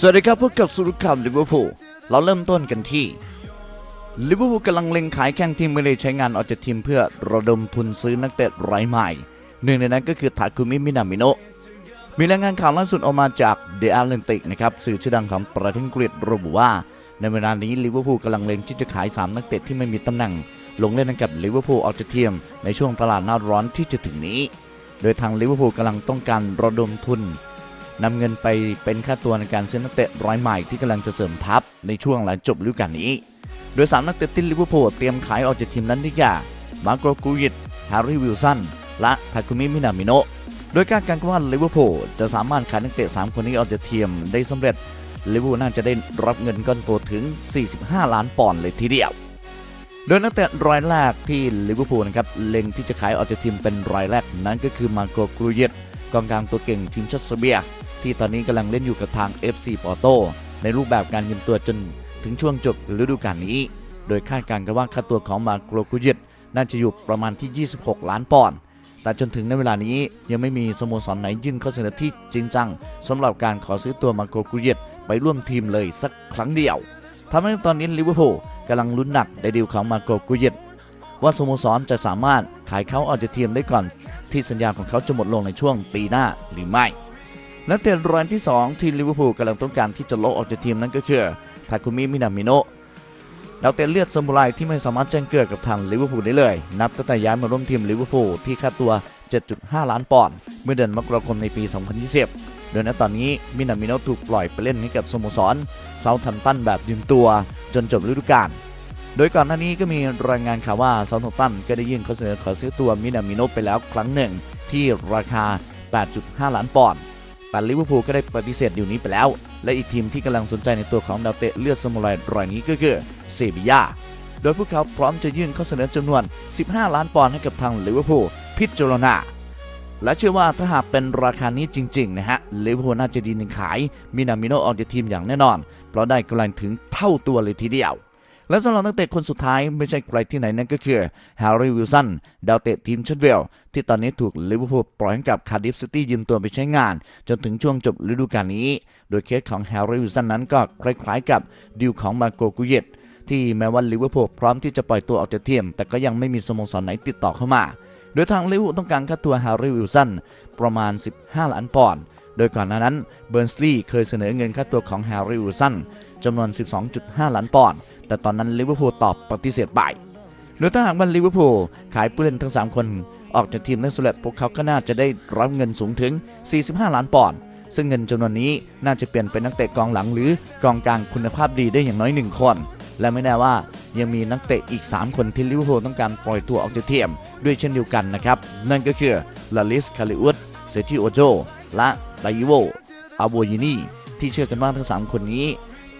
สวัสดีครับพบกับสุรุขับลิเวอร์พูลเราเริ่มต้นกันที่ลิเวอร์พูลกำลังเล็งขายแข้งที่ไม่ได้ใช้งานออกจากทีมเพื่อระดมทุนซื้อนักเตะรายใหม่ หนึ่งในนั้นก็คือทาคุมิมินามิโนะมีรายงานข่าวล่าสุดออกมาจากเดอะแอตแลนติกนะครับสื่อชื่อดังของประเทศอังกฤษระบุว่า ในเวลานี้ลิเวอร์พูลกำลังเล็งที่จะขาย 3 นักเตะที่ไม่มีตำแหน่ง ลงเล่นกับลิเวอร์พูลออกจากทีมในช่วงตลาดหน้าร้อนที่จะถึงนี้ โดยทางลิเวอร์พูลกำลังต้องการระดมทุน นำเงินไปเป็นค่าตัวในการซื้อนักเตะร้อยใหม่ที่กำลังจะเสริมทัพในช่วงหลังจบฤดูกาลนี้ โดย 3 นักเตะที่ลิเวอร์พูลเตรียมขายออกจากทีมนั้นได้แก่มาร์โกกูยิตแฮร์รี่วิลสัน และทาคุมิมินามิโนโดยการการว่าลิเวอร์พูลจะสามารถขายนักเตะ 3 คนนี้ออกจากทีมได้สำเร็จลิเวอร์พูลน่าจะได้รับเงินก้อนโตถึง 45 ล้านปอนด์เลยทีเดียว โดยนักเตะรายแรกที่ลิเวอร์พูลนะครับเล็งที่จะขายออกจากทีมเป็นรายแรกนั้นก็คือมาร์โกกรูเยตกองกลางตัวเก่งทีมชาติเซอร์เบีย ที่ตอนนี้กำลังเล่นอยู่กับทาง FC ปอร์โตในรูปแบบการยืมตัวจนถึงช่วงจบฤดูกาลนี้ โดยคาดการณ์กันว่าค่าตัวของมาโกรกุเยตน่าจะอยู่ประมาณที่ 26 ล้านปอนด์แต่จนถึงในเวลานี้ยังไม่มีสโมสรไหนยื่นข้อเสนอที่จริงจังสำหรับการขอซื้อตัวมาโกรกุเยตไปร่วมทีมเลยสักครั้งเดียวทำให้ตอนนี้ลิเวอร์พูลกำลังลุ้นหนักในดีลของมาโกรกุเยตว่าสโมสรจะสามารถขายเขาออกจากทีมได้ก่อน ที่สัญญาของเขาจะหมดลงในช่วงปีหน้าหรือไม่ นักเตะรายที่ 2 ที่ลิเวอร์พูลกำลังต้องการที่จะโละออกจากทีมนั้นก็คือทาคุมิมินามิโนะดาวเตะเลือดซามูไรที่ไม่สามารถแจ้งเกิดกับทางลิเวอร์พูลได้เลย นับตั้งแต่ย้ายมาร่วมทีมลิเวอร์พูลที่ค่าตัว 7.5 ล้านปอนด์เมื่อเดือนมกราคมในปี 2020 โดยณตอนนี้มินามิโนะถูกปล่อยไปเล่นให้กับสโมสรเซาท์แฮมป์ตันแบบยืมตัว จนจบฤดูกาลโดยก่อนหน้านี้ก็มีรายงานข่าวว่าเซาท์แฮมป์ตันก็ได้ยื่นข้อเสนอขอซื้อตัวมินามิโนะไปแล้วครั้งหนึ่ง ที่ราคา 8.5 ล้านปอนด์ แต่ลิเวอร์พูลก็ได้ปฏิเสธดีลนี้ไปแล้ว และอีกทีมที่กำลังสนใจในตัวของดาวเตะเลือดสมุไรรายนี้ก็คือเซบียาโดยพวกเขาพร้อมจะยื่นข้อเสนอจำนวน 15 ล้านปอนด์ให้กับทางลิเวอร์พูลพิจารณาและเชื่อว่าถ้าหากเป็นราคานี้จริง ๆ นะฮะลิเวอร์พูลน่าจะดีหนึ่งขายมินามิโนออกจากทีมอย่างแน่นอน เพราะได้กำไรถึงเท่าตัวเลยทีเดียว และสำหรับนักเตะคนสุดท้ายไม่ใช่ใครที่ไหนนั่นก็คือแฮร์รี่วิลสันดาวเตะทีมเชดเวลที่ตอนนี้ถูกลิเวอร์พูลปล่อยให้กับคาร์ดิฟซิตี้ยืมตัวไปใช้งาน จนถึงช่วงจบฤดูกาลนี้ โดยเคสของแฮร์รี่วิลสันนั้นก็คล้ายๆกับดีลของมาโกกุเยตที่แม้ว่าลิเวอร์พูลพร้อมที่จะปล่อยตัวออกจากทีมแต่ก็ยังไม่มีสโมสรไหนติดต่อเข้ามา โดยทางลิเวอร์พูลต้องการค่าตัวแฮร์รี่วิลสันประมาณ 15 ล้านปอนด์โดยก่อนหน้านั้นเบิร์นสลีย์เคยเสนอเงินค่าตัวของแฮร์รี่วิลสันจำนวน 12.5 ล้านปอนด์ แต่ตอนนั้นลิเวอร์พูลตอบปฏิเสธไปโดยถ้าหากว่าลิเวอร์พูลขายผู้เล่นทั้ง 3 คน ออกจากทีมได้สำเร็จพวกเขาก็น่าจะได้รับเงินสูงถึง 45 ล้านปอนด์ซึ่งเงินจำนวนนี้น่าจะเปลี่ยนเป็นนักเตะกองหลังหรือกองกลางคุณภาพดีได้อย่างน้อย 1 คน และไม่แน่ว่ายังมีนักเตะอีก 3 คนที่ลิเวอร์พูลต้องการปล่อยตัวออกจากทีมด้วยเช่นเดียวกันนะครับ นั่นก็คือลาลิสคาริอุสเซจิโอโจและไดโวอาโบยินีที่เชื่อกันว่าทั้ง 3 คนนี้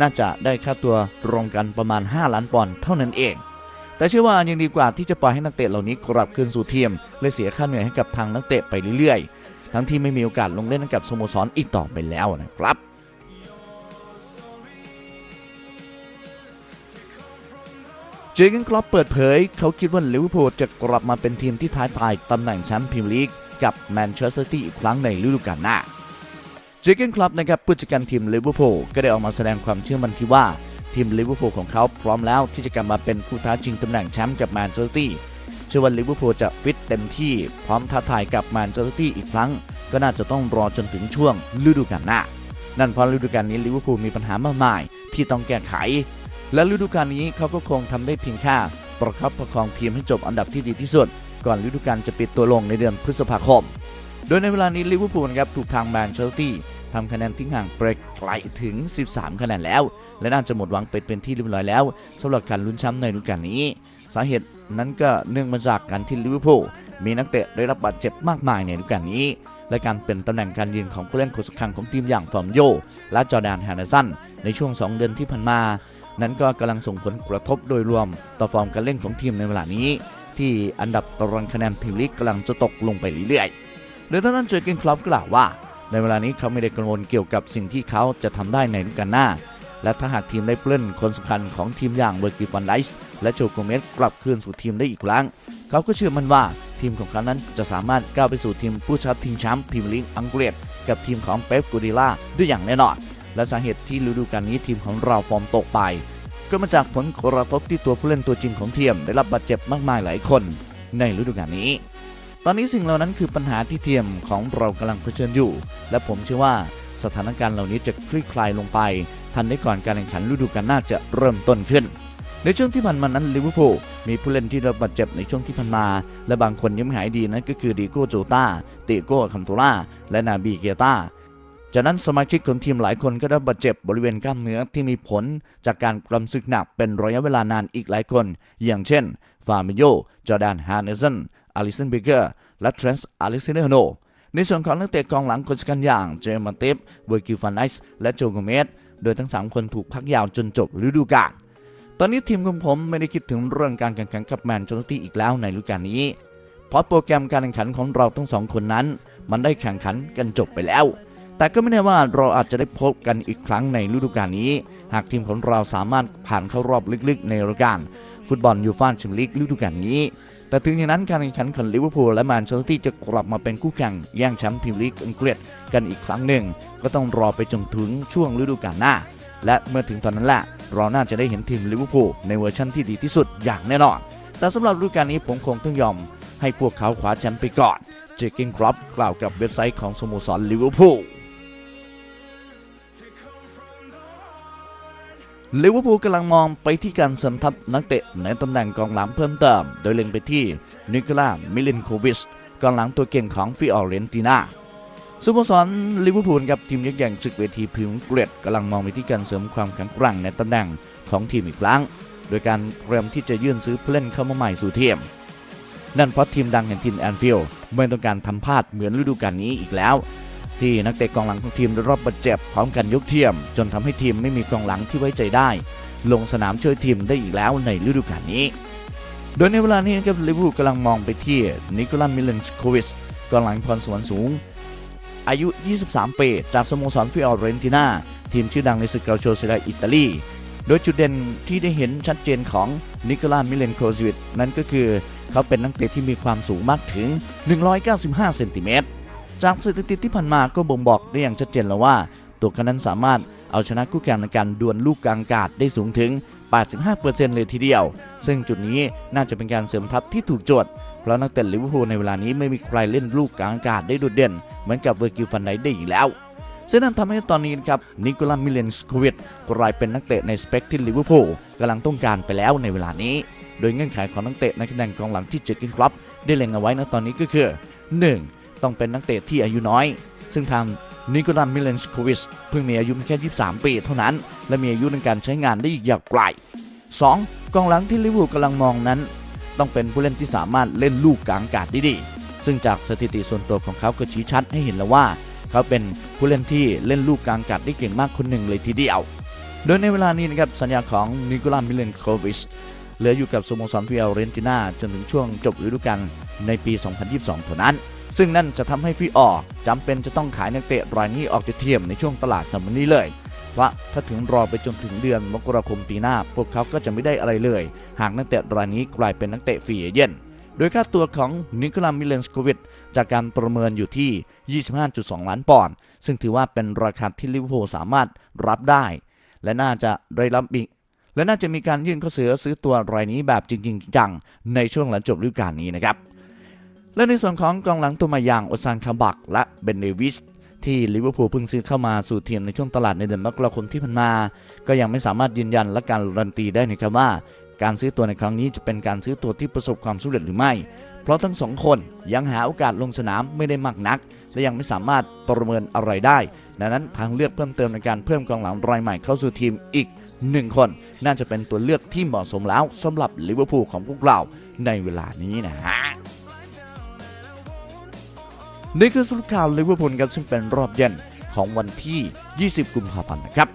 น่าจะได้ค่าตัวรวมกันประมาณ 5 ล้านปอนด์เท่านั้นเอง แต่เชื่อว่ายังดีกว่าที่จะปล่อยให้นักเตะเหล่านี้กลับคืนสู่ทีมและเสียค่าเหนื่อยให้กับทางนักเตะไปเรื่อยๆ ทั้งที่ไม่มีโอกาสลงเล่นกับสโมสรอีกต่อไปแล้วนะครับเจอร์เกนคลอปเปิดเผย เขาคิดว่าลิเวอร์พูลจะกลับมาเป็นทีมที่ท้าทายตำแหน่งแชมป์พรีเมียร์ลีกกับแมนเชสเตอร์ซิตี้อีกครั้งในฤดูกาลหน้า เจเกนคลับนะครับผู้จัดการทีมลิเวอร์พูลก็ได้ออกมาแสดงความเชื่อมั่นที่ว่าทีมลิเวอร์พูลของเขาพร้อมแล้วที่จะกลับมาเป็นผู้ท้าชิงตำแหน่งแชมป์กับแมนเชสเตอร์ตี้เชื่อว่าลิเวอร์พูลจะฟิตเต็มที่พร้อมท้าทายกับแมนเชสเตอร์ตี้อีกครั้ง ก็น่าจะต้องรอจนถึงช่วงฤดูกาลหน้า นั่นเพราะฤดูกาลนี้ลิเวอร์พูลมีปัญหามากมายที่ต้องแก้ไข และฤดูกาลนี้เขาก็คงทำได้เพียงแค่ประคับประคองทีมให้จบอันดับที่ดีที่สุด ก่อนฤดูกาลจะปิดตัวลงในเดือนพฤษภาคม โดยในเวลานี้ลิเวอร์พูลครับถูกทางแมนเชสเตอร์ทำคะแนนทิ้งห่างไปไกลถึง 13 คะแนนแล้ว และน่าจะหมดหวังไปเป็นที่เรียบร้อยแล้วสำหรับการลุ้นแชมป์ในฤดูกาลนี้ สาเหตุนั้นก็เนื่องมาจากการที่ลิเวอร์พูลมีนักเตะได้รับบาดเจ็บมากมายในฤดูกาลนี้ และการเป็นตำแหน่งการยืนของผู้เล่นคนสำคัญของทีมอย่างฟอร์มโย และจอร์แดนแฮนเดอร์สันในช่วง 2 เดือนที่ผ่านมา นั้นก็กำลังส่งผลกระทบโดยรวมต่อฟอร์มการเล่นของทีมในเวลานี้ ที่อันดับตารางคะแนนพรีเมียร์ลีกกำลังจะตกลงไปเรื่อยๆ โดยท่านนั้นเจอเกนคลับกล่าวว่า ในเวลานี้เขาไม่ได้กังวลเกี่ยวกับสิ่งที่เขาจะทำได้ในฤดูกาลหน้า และถ้าหากทีมได้เปล่นคนสำคัญของทีมอย่างเบอร์กิฟันไดส์และโจโกเมสกลับคืนสู่ทีมได้อีกครั้ง เขาก็เชื่อมั่นว่าทีมของเขานั้นจะสามารถก้าวไปสู่ทีมผู้ชัดทิงแชมป์พรีเมียร์ลีกอังกฤษกับทีมของเป๊ปกูดิล่าด้วยอย่างแน่นอน และสาเหตุที่ฤดูกาลนี้ทีมของเราฟอร์มตกไป ก็มาจากผลกระทบที่ตัวผู้เล่นตัวจริงของทีมได้รับบาดเจ็บมากมายหลายคนในฤดูกาลนี้ ตอนนี้สิ่งเหล่านั้นคือปัญหาที่เทียมของเรากำลังเผชิญอยู่ และผมเชื่อว่าสถานการณ์เหล่านี้จะคลี่คลายลงไป ทันได้ก่อนการแข่งขันฤดูกาลหน้าจะเริ่มต้นขึ้น ในช่วงที่ผ่านมานั้นลิเวอร์พูลมีผู้เล่นที่ได้รับบาดเจ็บในช่วงที่ผ่านมา และบางคนยังหายดีนั่นก็คือดีโก้โจตาเตโก้คันโตล่าและนาบีเกียตาจากนั้นสมาชิกของทีมหลายคนก็ได้รับบาดเจ็บบริเวณกล้ามเนื้อที่มีผลจากการกำศึกหนักเป็นระยะเวลานานอีกหลายคน อย่างเช่น ฟาร์มิโยจอร์แดนฮาร์เนสัน อลิสันเบเกอร์และเทรนส์อเล็กซานเดฮ์โนในส่วนของนักเตะกองหลังคนสำคัญอย่างเจมมาเตฟเวอร์กิฟานไนส์และโจโกเมสโดยทั้ง 3 คนถูกพักยาวจนจบฤดูกาลตอนนี้ทีมของผมไม่ได้คิดถึงเรื่องการแข่งขันกับแมนเชสเตอร์ตีอีกแล้วในฤดูกาลนี้ เพราะโปรแกรมการแข่งขันของเราทั้งสองคนนั้น มันได้แข่งขันกันจบไปแล้ว แต่ก็ไม่แน่ว่าเราอาจจะได้พบกันอีกครั้งในฤดูกาลนี้ หากทีมของเราสามารถผ่านเข้ารอบลึกๆ ในรายการฟุตบอลยูฟ่าแชมเปี้ยนลีกฤดูกาลนี้ แต่ถึงอย่างนั้นการแข่งขันของลิเวอร์พูลและแมนเชสเตอร์ซิตี้จะกลับมาเป็นคู่แข่งแย่งแชมป์พรีเมียร์ลีกอังกฤษกันอีกครั้งหนึ่ง ก็ต้องรอไปจนถึงช่วงฤดูกาลหน้า และเมื่อถึงตอนนั้นแหละเราน่าจะได้เห็นทีมลิเวอร์พูลในเวอร์ชันที่ดีที่สุดอย่างแน่นอน แต่สำหรับฤดูกาลนี้ผมคงต้องยอม ให้พวกเขาคว้าแชมป์ไปก่อน เจคกิงครับกล่าวกับเว็บไซต์ของสโมสรลิเวอร์พูล ลิเวอร์พูลกำลังมองไปที่การเสริมทัพนักเตะในตำแหน่งกองหลังเพิ่มเติม โดยเล็งไปที่นิโคลามิลินโควิชกองหลังตัวเก่งของฟิออเรนตินาสโมสรลิเวอร์พูลกับทีมยักษ์ใหญ่ศึกเวทีพรีเมียร์เกรดกำลังมองไปที่การเสริมความแข็งแกร่งในตำแหน่งของทีมอีกครั้ง โดยการเตรียมที่จะยื่นซื้อผู้เล่นเข้ามาใหม่สู่ทีม นั่นเพราะทีมดังอย่างทีมแอนฟิลด์ไม่ต้องการทำพลาดเหมือนฤดูกาลนี้อีกแล้ว ที่นักเตะกองหลังของทีมได้รับบาดเจ็บพร้อมกันยกเทียม จนทำให้ทีมไม่มีกองหลังที่ไว้ใจได้ ลงสนามช่วยทีมได้อีกแล้วในฤดูกาลนี้ โดยในเวลานี้นะครับลิเวอร์พูลกำลังมองไปที่นิโคลัสมิเลนโควิชกองหลังพรสวรรค์สูง อายุ 23 ปี จากสโมสรฟิออเรนตินาทีมชื่อดังในศึกเกาโชเซเรียอิตาลี โดยจุดเด่นที่ได้เห็นชัดเจนของนิโคลัสมิเลนโควิชนั้นก็คือ เขาเป็นนักเตะที่มีความสูงมากถึง 195 เซนติเมตร จากสถิติที่ผ่านมาก็บ่งบอกได้อย่างชัดเจนแล้วว่า ตัวเขานั้นสามารถเอาชนะคู่แข่งในการดวลลูกกลางอากาศได้สูงถึง 85%เลยทีเดียว ซึ่งจุดนี้น่าจะเป็นการเสริมทัพที่ถูกโจทย์เพราะนักเตะลิเวอร์พูลในเวลานี้ไม่มีใครเล่นลูกกลางอากาศได้โดดเด่น เหมือนกับเวอร์กิลฟันไดได้อีกแล้วซึ่งนั่นทำให้ตอนนี้ครับนิโคลัสมิเลนสควิดกลายเป็นนักเตะในสเปคที่ลิเวอร์พูลกำลังต้องการไปแล้วในเวลานี้ โดยเงื่อนไขของนักเตะในตำแหน่งกองหลังที่เจอกินครับ ได้เล็งเอาไว้ในตอนนี้ก็คือ 1. ต้องเป็นนักเตะที่อายุน้อย ซึ่งทางนิโคลัสมิเลนสโควิชเพิ่งมีอายุแค่ 23 ปีเท่านั้น และมีอายุในการใช้งานได้อีกยาวไกล 2. กองหลังที่ลิเวอร์พูลกำลังมองนั้น ต้องเป็นผู้เล่นที่สามารถเล่นลูกกลางอากาศได้ดี ซึ่งจากสถิติส่วนตัวของเขาก็ชี้ชัดให้เห็นแล้วว่า เขาเป็นผู้เล่นที่เล่นลูกกลางอากาศได้เก่งมากคนหนึ่งเลยทีเดียว โดยในเวลานี้นะครับสัญญาของนิโคลัสมิเลนโควิชเหลืออยู่กับสโมสรฟิออเรนติน่าจนถึงช่วงจบฤดูกาลในปี 2022 เท่านั้น ซึ่งนั่นจะทำให้ฟิออจำเป็นจะต้องขายนักเตะรายนี้ออกจากทีมในช่วงตลาดซัมเมอร์นี้เลยเพราะถ้าถึงรอไปจนถึงเดือนมกราคมปีหน้า พวกเขาก็จะไม่ได้อะไรเลย หากนักเตะรายนี้กลายเป็นนักเตะฟรีเอเจนต์โดยค่าตัวของนิโคลัสมิเลนสโควิดจากการประเมินอยู่ที่ 25.2 ล้านปอนด์ซึ่งถือว่าเป็นราคาที่ลิเวอร์พูลสามารถรับได้ และน่าจะได้รับอีกและน่าจะมีการยื่นข้อเสนอซื้อตัวรายนี้แบบจริง ๆ จังในช่วงหลังจบฤดูกาลนี้นะครับ และในส่วนของกองหลังตัวใหม่อย่างโอซานคาบักและเบนเดวิสที่ลิเวอร์พูลเพิ่งซื้อเข้ามาสู่ทีมในช่วงตลาดในเดือนมกราคมที่ผ่านมา ก็ยังไม่สามารถยืนยันและการรันตีได้นะครับว่า การซื้อตัวในครั้งนี้จะเป็นการซื้อตัวที่ประสบความสำเร็จหรือไม่ เพราะทั้งสองคนยังหาโอกาสลงสนามไม่ได้มากนัก และยังไม่สามารถประเมินอะไรได้ ดังนั้นทางเลือกเพิ่มเติมในการเพิ่มกองหลังรายใหม่เข้าสู่ทีมอีกหนึ่งคน น่าจะเป็นตัวเลือกที่เหมาะสมแล้วสำหรับลิเวอร์พูลของพวกเราในเวลานี้นะฮะ นี่คือสรุปข่าวลิเวอร์พูลครับซึ่งเป็นรอบเย็นของวันที่ 20 กุมภาพันธ์นะครับ